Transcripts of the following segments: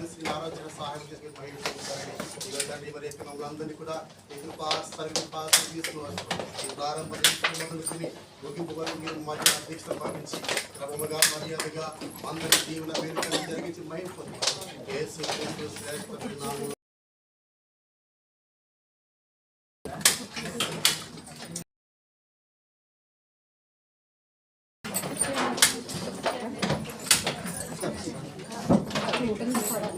కానీ శ్రీ నారా సహాయం చేసి బయటకు మరి ఇక్కడ మమ్మల్ని కూడా ఎదురు పాస్ సర్వీస్ తీసుకున్నారు ప్రారంభ నిమిషంలోని ముగింపు వరకు మీరు మధ్య క్రమముగా మర్యాదగా అందరి జీవన వేడుకలు జరిగించి మహిళ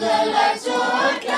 the lights will come.